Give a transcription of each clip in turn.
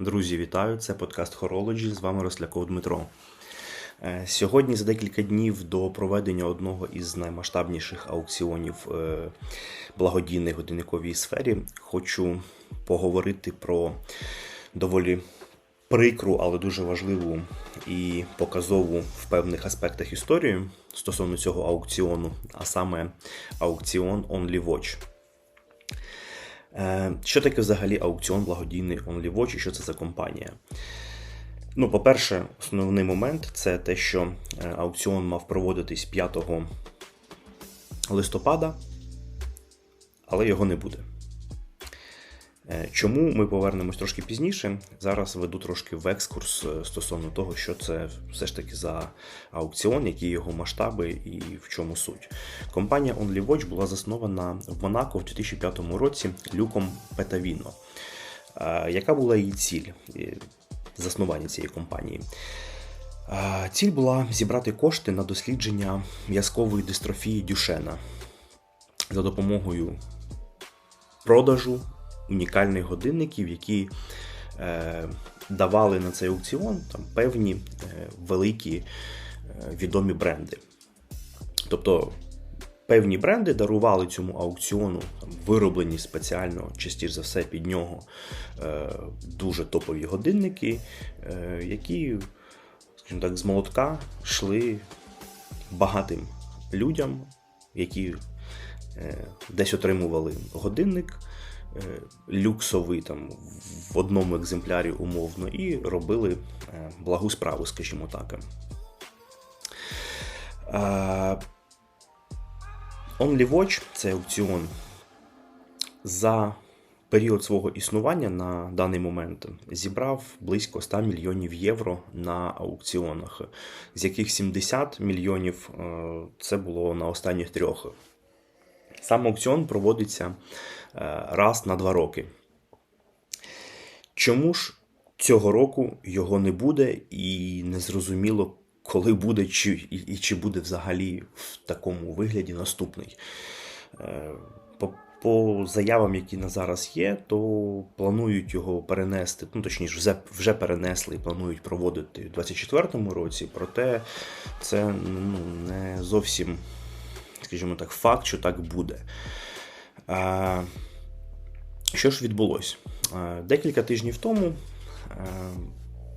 Друзі, вітаю! Це подкаст Horology, з вами Росляков Дмитро. Е, Сьогодні, за декілька днів до проведення одного із наймасштабніших аукціонів е, благодійної годинниковій сфері, хочу поговорити про доволі прикру, але дуже важливу і показову в певних аспектах історію стосовно цього аукціону, а саме аукціон Only Watch. Що таке взагалі аукціон благодійний OnlyWatch і що це за компанія? Ну, по-перше, основний момент це те, що е, аукціон мав проводитись 5 листопада, але його не буде. Е, Чому ми повернемось трошки пізніше? Зараз веду трошки в екскурс е, стосовно того, що це все ж таки за аукціон, які його масштаби і в чому суть. Компанія Only Watch була заснована в Монако в 2005 році Люком Петавіно. Е, Яка була її ціль заснування цієї компанії? Ціль була зібрати кошти на дослідження м'язкової дистрофії Дюшена за допомогою продажу унікальних годинників, які е, давали на цей аукціон там, певні е, великі е, відомі бренди. Тобто певні бренди дарували цьому аукціону там, вироблені спеціально, частіше за все, під нього е, дуже топові годинники, е, які, скажімо так, з молотка йшли багатим людям, які е, десь отримували годинник люксовий там в одному екземплярі умовно, і робили е, благу справу, скажімо так. Е, Only Watch це аукціон за період свого існування на даний момент зібрав близько 100 мільйонів євро на аукціонах, з яких 70 мільйонів е, це було на останніх трьох. Сам аукціон проводиться е, раз на два роки. Чому ж цього року його не буде і незрозуміло, коли буде, чи, і, чи буде взагалі в такому вигляді наступний? Е, По, по заявам, які на зараз є, то планують його перенести, ну точніше, вже, вже перенесли і планують проводити у 2024 році, проте це ну, не зовсім, скажімо так, факт, що так буде. Що ж відбулося? Декілька тижнів тому е,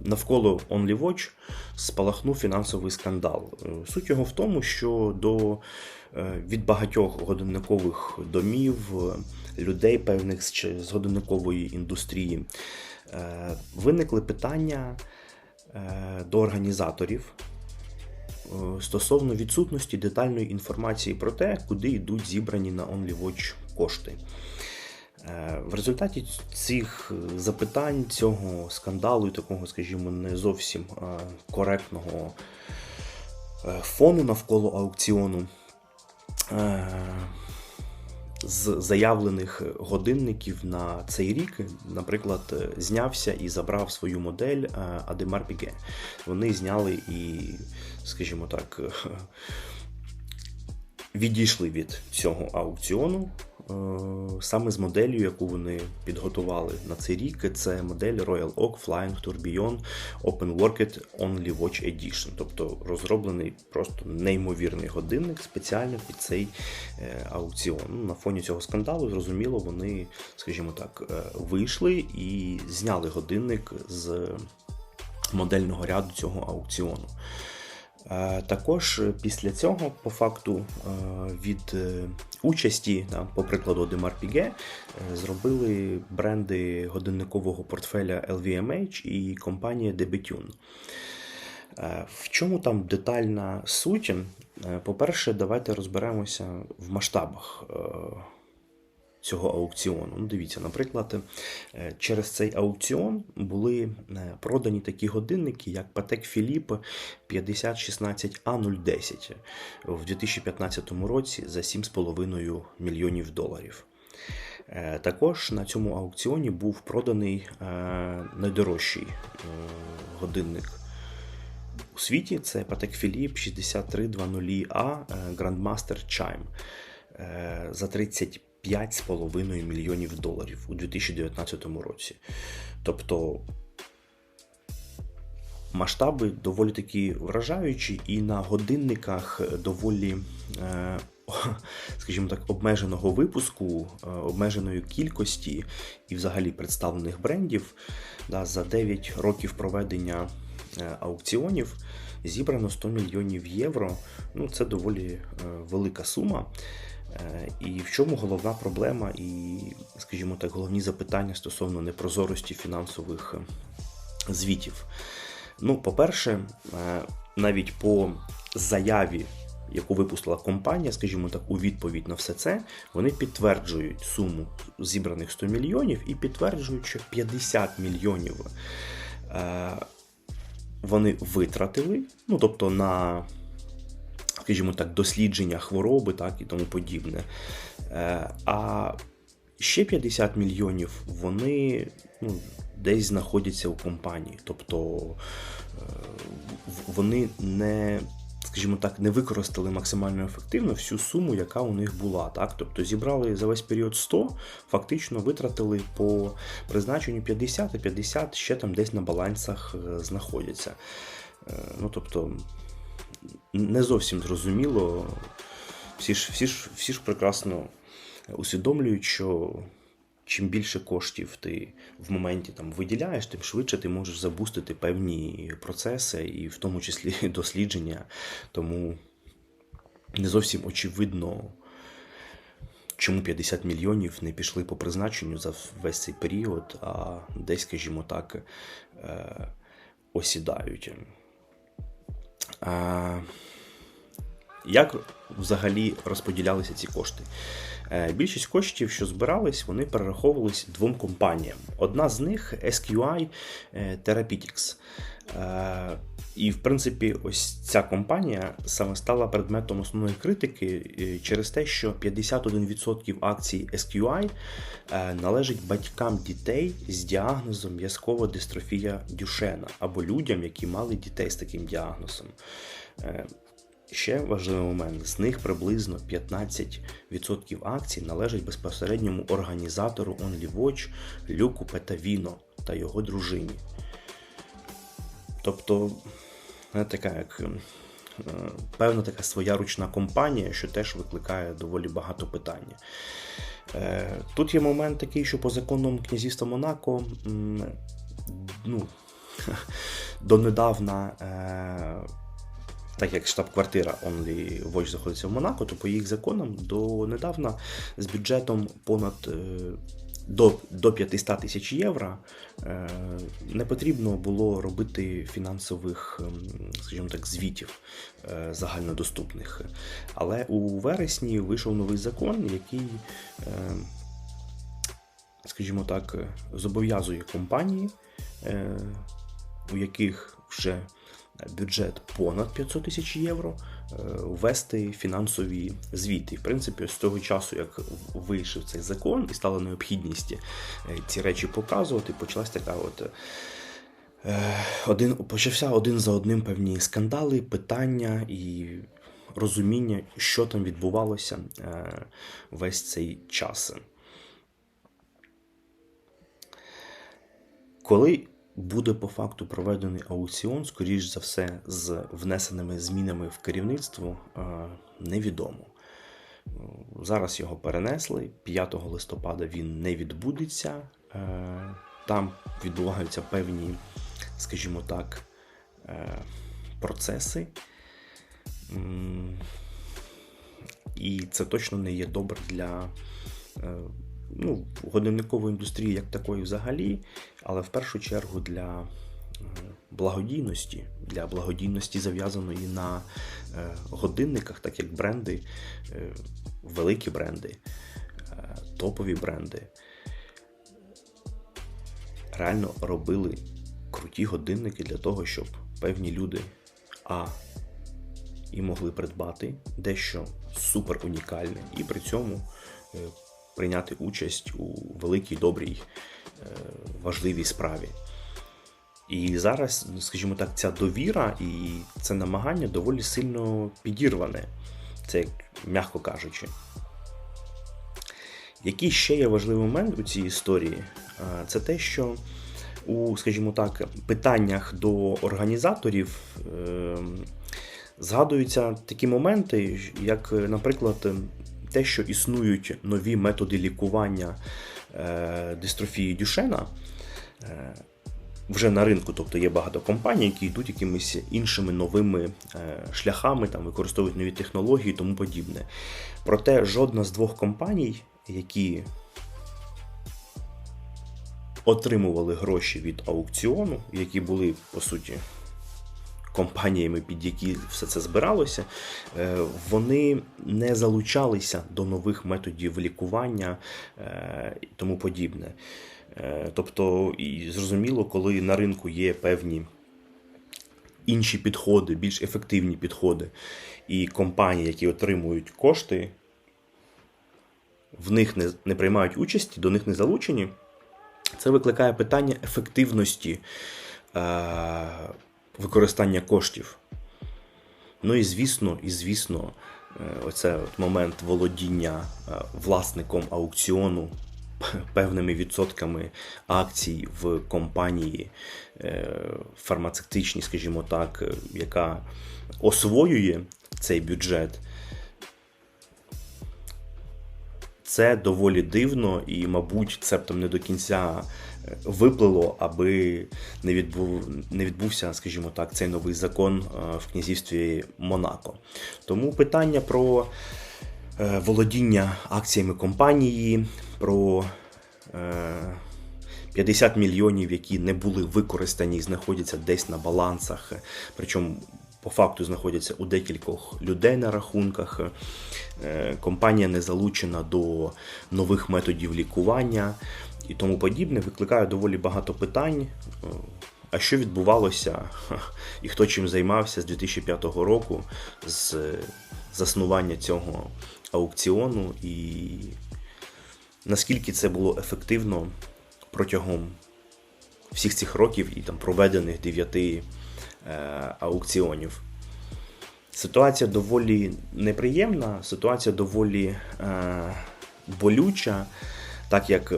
навколо Only Watch спалахнув фінансовий скандал. Е, Суть його в тому, що до е, від багатьох годинникових домів, людей певних з годинникової індустрії виникли питання до організаторів стосовно відсутності детальної інформації про те, куди йдуть зібрані на OnlyWatch кошти. Е, В результаті цих запитань, цього скандалу і такого, скажімо, не зовсім е, коректного е, фону навколо аукціону. З заявлених годинників на цей рік, наприклад, знявся і забрав свою модель Адемар Піге. Вони зняли і, скажімо так, відійшли від цього аукціону е, саме з моделлю, яку вони підготували на цей рік. Це модель Royal Oak Flying Tourbillon Open Worked Only Watch Edition, тобто розроблений просто неймовірний годинник спеціально під цей е, аукціон. Ну, На фоні цього скандалу, зрозуміло, вони, скажімо так, е, вийшли і зняли годинник з модельного ряду цього аукціону. Також після цього, по факту, е, від е, участі, по прикладу Демар Піге, е, зробили бренди годинникового портфеля LVMH і компанія Debetune. В чому там детальна суть? По-перше, давайте розберемося в масштабах цього аукціону. Ну, Дивіться, наприклад, е, через цей аукціон були е, продані такі годинники, як Patek Філіп 5016А010 в 2015 році за 7,5 мільйонів доларів. Е, також на цьому аукціоні був проданий найдорожчий годинник. У світі це Patek Philippe 6320A Grandmaster Chime за 35 5,5 мільйонів доларів у 2019 році. Тобто масштаби доволі такі вражаючі, і на годинниках доволі, е, скажімо так, обмеженого випуску, е, обмеженої кількості і взагалі представлених брендів да, за 9 років проведення е, аукціонів. Зібрано 100 мільйонів євро. Ну, це доволі велика сума. Е, І в чому головна проблема, і, скажімо так, головні запитання стосовно непрозорості фінансових е, звітів. Ну, по-перше, е, навіть по заяві, яку випустила компанія, скажімо так, у відповідь на все це, вони підтверджують суму зібраних 100 мільйонів і підтверджують, що 50 мільйонів вони витратили, ну тобто на, скажімо так, дослідження хвороби, так і тому подібне. Е, А ще 50 мільйонів вони ну, десь знаходяться у компанії. Тобто е, вони не, скажімо так, не використали максимально ефективно всю суму, яка у них була. Так? Тобто зібрали за весь період 100, фактично витратили по призначенню 50, а 50 ще там десь на балансах е, знаходяться. Ну, тобто, не зовсім зрозуміло. Всі ж, всі ж, всі ж прекрасно усвідомлюють, що чим більше коштів ти в моменті там виділяєш, тим швидше ти можеш забустити певні процеси, і в тому числі дослідження. Тому не зовсім очевидно, чому 50 мільйонів не пішли по призначенню за весь цей період, а десь, скажімо так, е, осідають. А, як взагалі розподілялися ці кошти? Е, Більшість коштів, що збирались, вони перераховувались двом компаніям. Одна з них SQI е, Therapeutics. Е, І, в принципі, ось ця компанія саме стала предметом основної критики через те, що 51% акцій SQI належить батькам дітей з діагнозом м'язкова дистрофія Дюшена або людям, які мали дітей з таким діагнозом. Е, Ще важливий момент: з них приблизно 15% акцій належать безпосередньому організатору OnlyWatch Люку Петавіно та його дружині. Тобто, е, така як е, певна така своя ручна компанія, що теж викликає доволі багато питань. Е, Тут є момент такий, що по законам князівства Монако, ну, донедавна. Так як штаб-квартира Only Watch знаходиться в Монако, то по їх законам донедавна з бюджетом понад е, до, до 500 тисяч євро е, не потрібно було робити фінансових, ем, скажімо так, звітів е, загальнодоступних. Але у вересні вийшов новий закон, який, е, скажімо так, зобов'язує компанії, у яких вже бюджет понад 500 тисяч євро, е, ввести фінансові звіти. В принципі, з того часу, як вийшов цей закон і стала необхідність е, ці речі показувати, почалась така от. е, Один, почався один за одним певні скандали, питання і розуміння, що там відбувалося весь цей час. Коли буде по факту проведений аукціон, скоріш за все, з внесеними змінами в керівництво, е, невідомо. Зараз його перенесли. 5 листопада він не відбудеться. Е, Там відбуваються певні, скажімо так, е, процеси. І це точно не є добре для е, ну, годинникової індустрії як такої взагалі, але в першу чергу для е, благодійності, для благодійності зав'язаної на е, годинниках, так як бренди, е, великі бренди, топові бренди реально робили круті годинники для того, щоб певні люди а і могли придбати дещо супер унікальне, і при цьому прийняти участь у великій, добрій, е, важливій справі. І зараз, скажімо так, ця довіра і це намагання доволі сильно підірване, це як м'яко кажучи. Який ще є важливий момент у цій історії? Е, Це те, що у, скажімо так, питаннях до організаторів е, згадуються такі моменти, як, наприклад, те, що існують нові методи лікування е, дистрофії Дюшена. Е, вже на ринку, тобто є багато компаній, які йдуть якимись іншими новими е, шляхами, там використовують нові технології і тому подібне. Проте жодна з двох компаній, які отримували гроші від аукціону, які були по суті компаніями, під які все це збиралося, е, вони не залучалися до нових методів лікування е, і тому подібне. Е, Тобто, і зрозуміло, коли на ринку є певні інші підходи, більш ефективні підходи, і компанії, які отримують кошти, в них не, не приймають участі, до них не залучені, це викликає питання ефективності використання коштів. Ну і звісно, і звісно, е, оце от момент володіння е, власником аукціону певними відсотками акцій в компанії е, фармацевтичній, скажімо так, яка освоює цей бюджет. Це доволі дивно, і, мабуть, це там не до кінця виплило, аби не відбув, не відбувся, скажімо так, цей новий закон е, в князівстві Монако. Тому питання про е, володіння акціями компанії, про е, 50 мільйонів, які не були використані і знаходяться десь на балансах, причому по факту знаходяться у декількох людей на рахунках. Е, Компанія не залучена до нових методів лікування і тому подібне, викликає доволі багато питань. Е, А що відбувалося і хто чим займався з 2005 року, з заснування цього аукціону, і наскільки це було ефективно протягом всіх цих років і там проведених дев'яти е, аукціонів. Ситуація доволі неприємна, ситуація доволі е, болюча, так як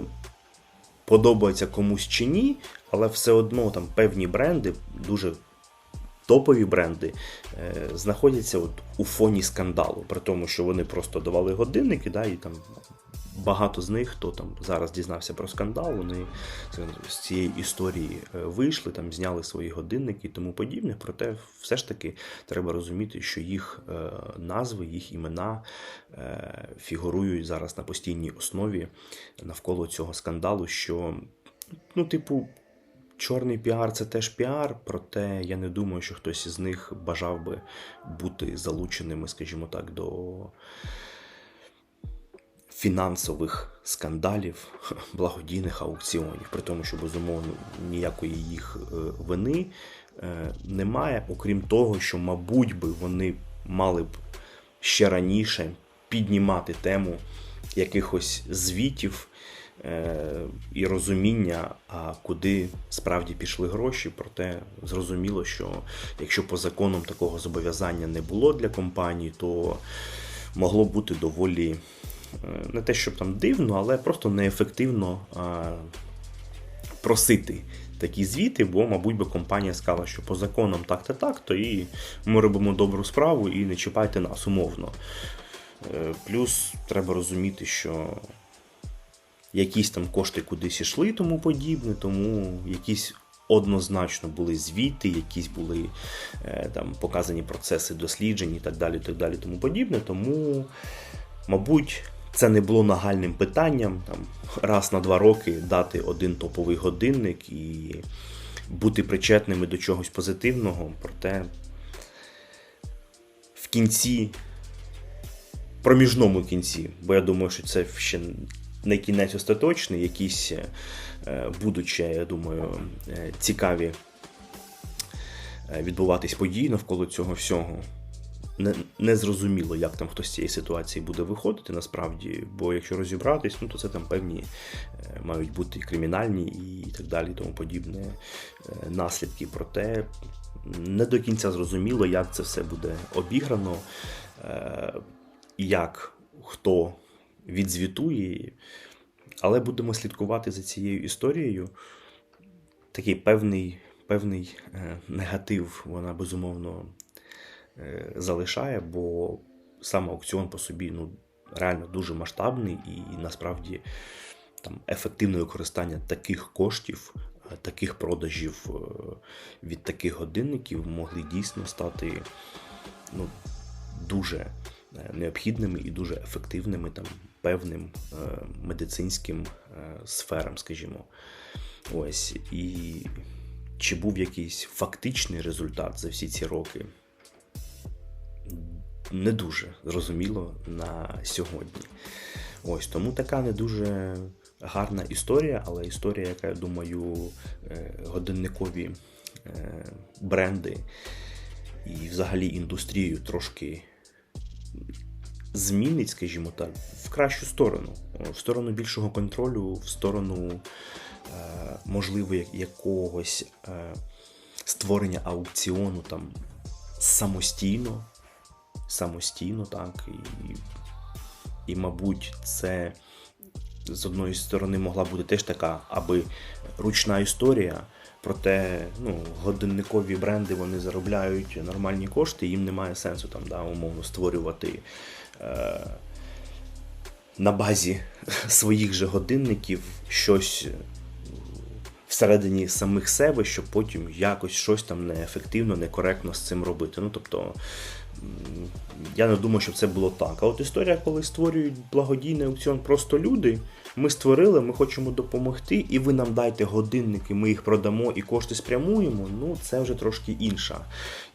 подобається комусь чи ні, але все одно там певні бренди, дуже топові бренди, е, знаходяться от у фоні скандалу, при тому, що вони просто давали годинники, да, і там багато з них, хто там зараз дізнався про скандал, вони з цієї історії е, вийшли, там зняли свої годинники і тому подібне. Проте, все ж таки, треба розуміти, що їх е, назви, їх імена е, фігурують зараз на постійній основі навколо цього скандалу. Що, ну, типу. Чорний піар це теж піар, проте я не думаю, що хтось із них бажав би бути залученими, скажімо так, до фінансових скандалів, благодійних аукціонів, при тому, що безумовно ніякої їх е, вини е, немає, окрім того, що, мабуть, би вони мали б ще раніше піднімати тему якихось звітів е, і розуміння, а куди справді пішли гроші. Проте зрозуміло, що якщо по законам такого зобов'язання не було для компанії, то могло бути доволі не те, щоб там дивно, але просто неефективно а, просити такі звіти, бо, мабуть, би компанія сказала, що по законам так-то так, то і ми робимо добру справу і не чіпайте нас умовно. Е, Плюс треба розуміти, що якісь там кошти кудись йшли тому подібне, тому якісь однозначно були звіти, якісь були е, там показані процеси досліджень і так далі, так далі, тому подібне. Тому, мабуть, це не було нагальним питанням там, раз на два роки дати один топовий годинник і бути причетними до чогось позитивного, проте в кінці проміжному кінці, бо я думаю, що це ще не кінець остаточний, якісь е, будуть я думаю, е, цікаві е, відбуватись події навколо цього всього. Не, не зрозуміло, як там хтось з цієї ситуації буде виходити насправді, бо якщо розібратись, ну то це там певні е, мають бути кримінальні і так далі, тому подібне е, наслідки. Проте не до кінця зрозуміло, як це все буде обіграно, е, як хто відзвітує. Але будемо слідкувати за цією історією. такий певний, певний негатив вона безумовно залишає, бо сам аукціон по собі ну, реально дуже масштабний і насправді там ефективне використання таких коштів, е, таких продажів е, від таких годинників могли дійсно стати ну, дуже е, необхідними і дуже ефективними там певним е, медицинським е, сферам, скажімо. Ось і чи був якийсь фактичний результат за всі ці роки? Не дуже зрозуміло на сьогодні. Ось тому така не дуже гарна історія, але історія, яка, я думаю, е, годинникові е, бренди і взагалі індустрію трошки змінить, скажімо так, в кращу сторону, в сторону більшого контролю, в сторону, е, можливо, якогось створення аукціону там самостійно, самостійно, так, і, і мабуть, це з одної сторони могла бути теж така, аби ручна історія. Проте ну, годинникові бренди вони заробляють нормальні кошти, їм немає сенсу там, да, умовно створювати е, на базі своїх же годинників щось всередині самих себе, щоб потім якось щось там неефективно, некоректно з цим робити. Ну, тобто, я не думаю, що це було так. А от історія, коли створюють благодійний аукціон просто люди, ми створили, ми хочемо допомогти, і ви нам дайте годинники, ми їх продамо і кошти спрямуємо. Ну, це вже трошки інша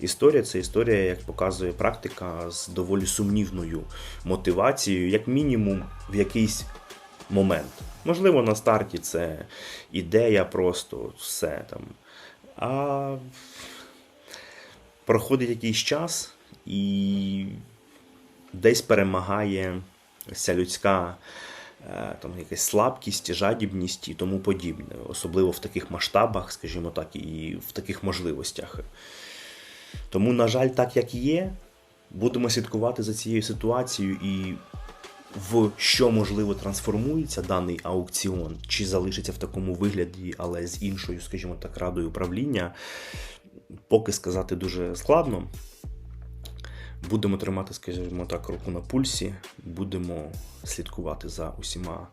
історія. Це історія, як показує практика, з доволі сумнівною мотивацією, як мінімум, в якийсь момент. Можливо, на старті це ідея, просто все там. А проходить якийсь час і десь перемагає ця людська е, там, якась слабкість, жадібність і тому подібне. Особливо в таких масштабах, скажімо так, і в таких можливостях. Тому, на жаль, так як є, будемо слідкувати за цією ситуацією і в що можливо трансформується даний аукціон, чи залишиться в такому вигляді, але з іншою, скажімо так, радою управління, поки сказати дуже складно. Будемо тримати, скажімо так, руку на пульсі, будемо слідкувати за усіма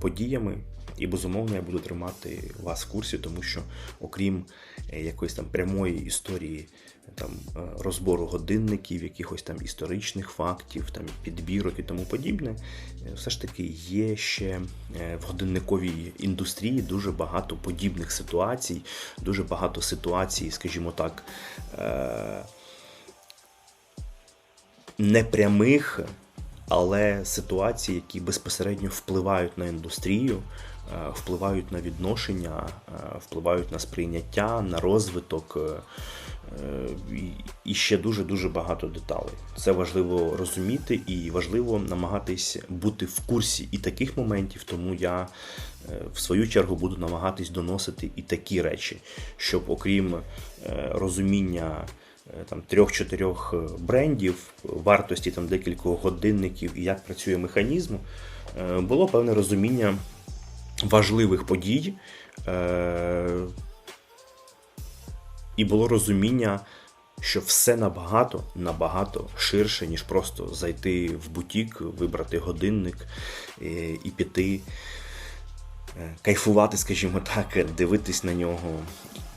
подіями. І безумовно я буду тримати вас в курсі, тому що, окрім е, якоїсь там прямої історії там, е, розбору годинників, якихось там історичних фактів, там, підбірок і тому подібне, е, все ж таки є ще в годинниковій індустрії дуже багато подібних ситуацій, дуже багато ситуацій, скажімо так. Непрямих, але ситуацій, які безпосередньо впливають на індустрію, е, впливають на відношення, е, впливають на сприйняття, на розвиток. е, і- ще дуже-дуже багато деталей. Це важливо розуміти і важливо намагатись бути в курсі і таких моментів, тому я в свою чергу буду намагатись доносити і такі речі, щоб окрім розуміння там трьох-чотирьох е, брендів, вартості там декількох годинників і як працює механізм, е, було певне розуміння важливих подій. е, І було розуміння, що все набагато, набагато ширше, ніж просто зайти в бутік, вибрати годинник е, і піти е, кайфувати, скажімо так, дивитись на нього.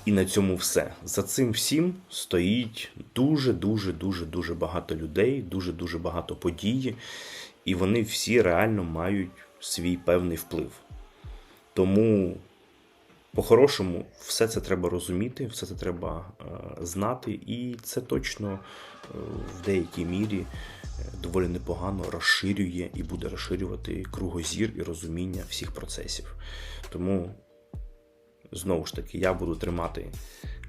І на цьому все. За цим всім стоїть дуже, дуже, дуже, багато людей, дуже, дуже багато подій, і вони всі реально мають свій певний вплив. Тому, по-хорошому, все це треба розуміти, все це треба е, знати, і це точно е, в деякій мірі е, доволі непогано розширює і буде розширювати кругозір і розуміння всіх процесів. Тому, знову ж таки, я буду тримати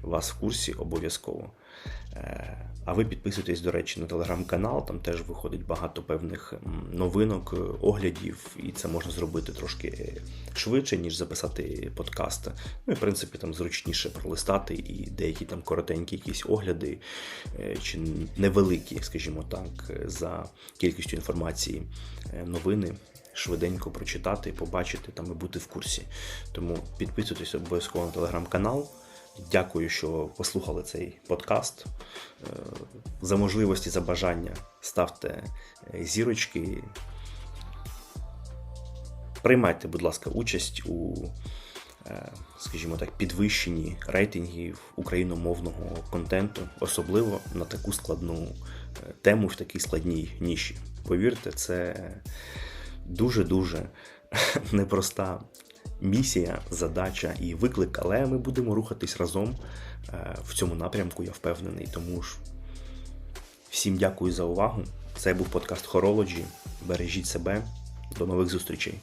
вас в курсі обов'язково. Е, А ви підписуйтесь, до речі, на телеграм-канал, там теж виходить багато певних новинок, е, оглядів, і це можна зробити трошки швидше, ніж записати подкаст. Ну і в принципі там зручніше пролистати і деякі там коротенькі якісь огляди, е, чи невеликі, скажімо так, за кількістю інформації новини швиденько прочитати, побачити там і бути в курсі. Тому підписуйтесь обов'язково на телеграм-канал. Дякую, що послухали цей подкаст. Е, За можливості, за бажання ставте е, зірочки. Приймайте, будь ласка, участь у, е, скажімо так, підвищенні рейтингів україномовного контенту, особливо на таку складну тему в такій складній ніші. Повірте, це дуже-дуже непроста місія, задача і виклик, але ми будемо рухатись разом е, в цьому напрямку, я впевнений. Тому ж всім дякую за увагу. Це був подкаст Хорологі. Бережіть себе. До нових зустрічей.